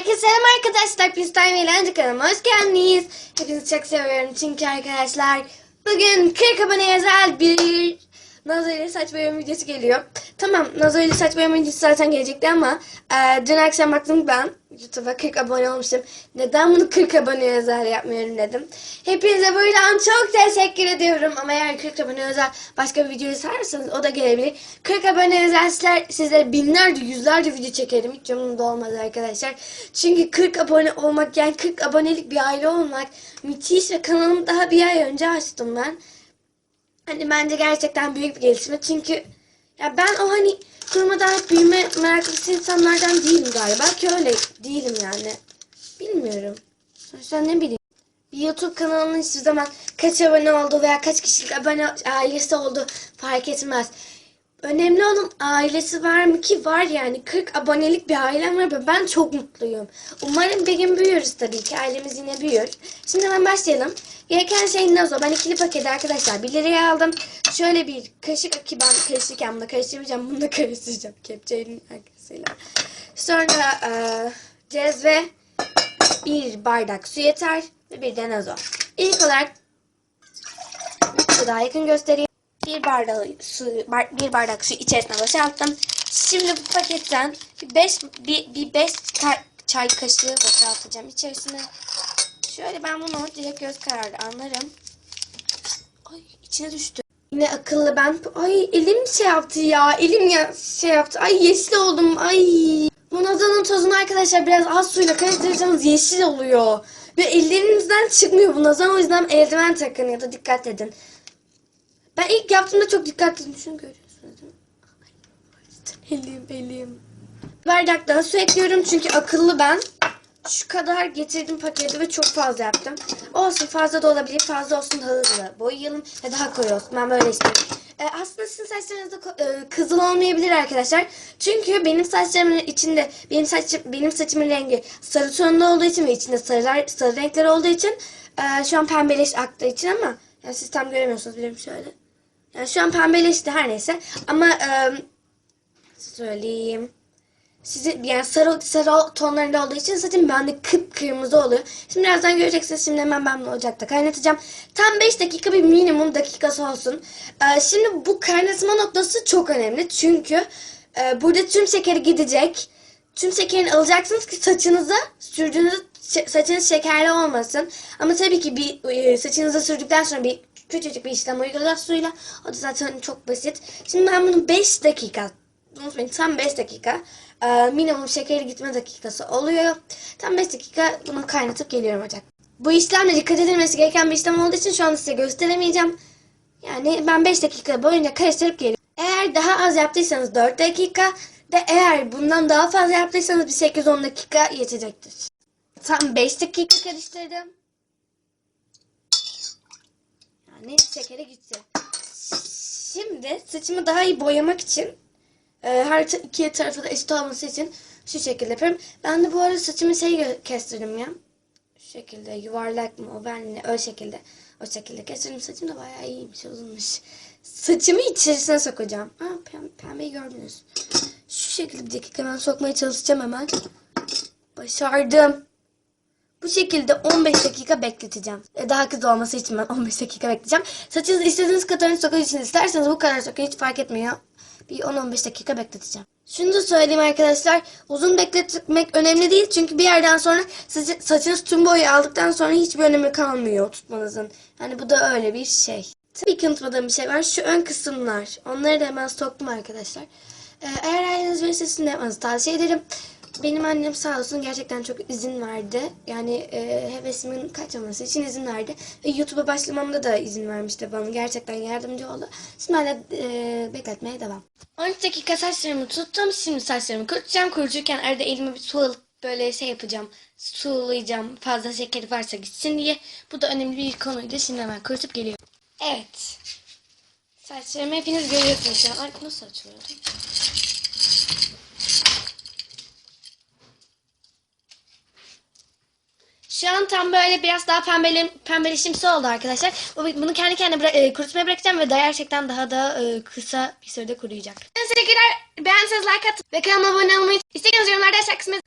Herkese selam arkadaşlar. Pistime Eğlence kanalıma hoş geldiniz. Hepinizi çok seviyorum çünkü arkadaşlar bugün 40 abone özel bir Nazo ile saç boyama videosu geliyor. Tamam Nazo ile saç boyama videosu zaten gelecekti ama e, dün akşam baktım ben YouTube'a 40 abone olmuşum. Neden bunu 40 abone özel yapmıyorum dedim. Hepinize buradan çok teşekkür ediyorum. Ama eğer 40 abone özel başka bir video isterseniz o da gelebilir. 40 abone özel sizler, sizlere binlerce yüzlerce video çekerim. Hiç umurumda olmaz arkadaşlar. Çünkü 40 abone olmak yani 40 abonelik bir aile olmak müthiş ve kanalımı daha bir ay önce açtım ben. Hani bence gerçekten büyük bir gelişme. Çünkü ya ben o hani kuruma dair büyüme meraklısı insanlardan değilim galiba ki öyle değilim yani. Bilmiyorum. Sonuçta ne bileyim. Bir YouTube kanalının hiçbir zaman kaç abone oldu veya kaç kişilik abone ailesi oldu fark etmez. Önemli olan ailesi var mı ki var yani 40 abonelik bir ailem var ve ben çok mutluyum. Umarım bir gün büyüyoruz tabii ki ailemiz yine büyür. Şimdi hemen başlayalım. Gereken şey nazo. Ben ikili paketi arkadaşlar 1 liraya aldım. Şöyle bir kaşık ki ben karıştırırken bunu da karıştırmayacağım. Bunu da karıştıracağım kepçenin arkasıyla. Sonra eee cezve bir bardak su yeter ve bir de nazo. İlk olarak daha yakın göstereyim. Bir bardak su, bir bardak su içerisine boşalttım. Şimdi bu paketten bir 5 bir, bir beş ka- çay kaşığı boşaltacağım içerisine. Şöyle ben bunu direkt göz kararı anlarım. Ay içine düştü. Yine akıllı ben. Ay elim şey yaptı ya. Elim ya şey yaptı. Ay yeşil oldum. Ay. Bu nazanın tozunu arkadaşlar biraz az suyla karıştırırsanız yeşil oluyor. Ve ellerinizden çıkmıyor bu nazan. O yüzden eldiven takın ya da dikkat edin. İlk yaptığımda çok dikkat ettim. Şunu görüyorsunuz elim elim. Bardaktan su ekliyorum çünkü akıllı ben. Şu kadar getirdim paketi ve çok fazla yaptım. Olsun fazla da olabilir. Fazla olsun daha hızlı boyayalım ve daha koyu olsun. Ben böyle istiyorum. Ee, aslında sizin saçlarınız da e, kızıl olmayabilir arkadaşlar. Çünkü benim saçlarımın içinde benim saçım benim saçımın rengi sarı tonunda olduğu için ve içinde sarılar sarı renkler olduğu için e, şu an pembeleş aktığı için ama yani siz tam göremiyorsunuz bilirim şöyle. Yani şu an pembeleşti her neyse ama e, söyleyeyim. Sizi yani sarı, sarı tonlarında olduğu için zaten bende kıpkırmızı oluyor. Şimdi birazdan göreceksiniz. Şimdi hemen ben bunu ocakta kaynatacağım. Tam 5 dakika bir minimum dakikası olsun. Ee, şimdi bu kaynatma noktası çok önemli. Çünkü e, burada tüm şekeri gidecek. Tüm şekerini alacaksınız ki saçınıza sürdüğünüz saçınız şekerli olmasın. Ama tabii ki bir e, saçınıza sürdükten sonra bir küçücük bir işlem uygulayacağız suyla. O da zaten çok basit. Şimdi ben bunu 5 dakika unutmayın tam 5 dakika e, minimum şekeri gitme dakikası oluyor. Tam 5 dakika bunu kaynatıp geliyorum ocak. Bu işlemle dikkat edilmesi gereken bir işlem olduğu için şu anda size gösteremeyeceğim. Yani ben 5 dakika boyunca karıştırıp geliyorum. Eğer daha az yaptıysanız 4 dakika ve eğer bundan daha fazla yaptıysanız bir 8-10 dakika yetecektir. Tam 5 dakika karıştırdım. Yani şekere gitti. Şimdi saçımı daha iyi boyamak için e, her iki tarafı da eşit olması için şu şekilde yapıyorum. Ben de bu arada saçımı şey kestirdim ya. Şu şekilde yuvarlak mı o ben o şekilde. O şekilde kestirdim. Saçım da bayağı iyiymiş uzunmuş. Saçımı içerisine sokacağım. Ha, pem pembeyi gördünüz. Şu şekilde bir dakika ben sokmaya çalışacağım hemen. Başardım. Bu şekilde 15 dakika bekleteceğim. E, daha hızlı olması için ben 15 dakika bekleyeceğim. Saçınızı istediğiniz kadarını sokun için isterseniz bu kadar sokun hiç fark etmiyor. Bir 10-15 dakika bekleteceğim. Şunu da söyleyeyim arkadaşlar. Uzun bekletmek önemli değil. Çünkü bir yerden sonra saçı, saçınız tüm boyu aldıktan sonra hiçbir önemi kalmıyor tutmanızın. Yani bu da öyle bir şey. Tabii ki unutmadığım bir şey var. Şu ön kısımlar. Onları da hemen soktum arkadaşlar. Ee, eğer aileniz verirse sizin de yapmanızı tavsiye ederim. Benim annem sağ olsun gerçekten çok izin verdi. Yani e, hevesimin kaçmaması için izin verdi. Ve YouTube'a başlamamda da izin vermişti bana. Gerçekten yardımcı oldu. Şimdi hala e, bekletmeye devam. 13 dakika saçlarımı tuttum. Şimdi saçlarımı kurutacağım. Kuruturken arada elime bir su alıp böyle şey yapacağım. Sulayacağım. Fazla şekeri varsa gitsin diye. Bu da önemli bir konuydu. Şimdi hemen kurutup geliyorum. Evet. Saçlarımı hepiniz görüyorsunuz. Ay nasıl açılıyor? Şu an tam böyle biraz daha pembele, pembeleşimsi oldu arkadaşlar. Bu- Bunu kendi kendine e, kurutmaya bırakacağım ve daha gerçekten daha da e, kısa bir sürede kuruyacak. Teşekkürler. Beğenseniz like atın ve kanalıma abone olmayı, isterseniz yorumlarda aşağı kısmına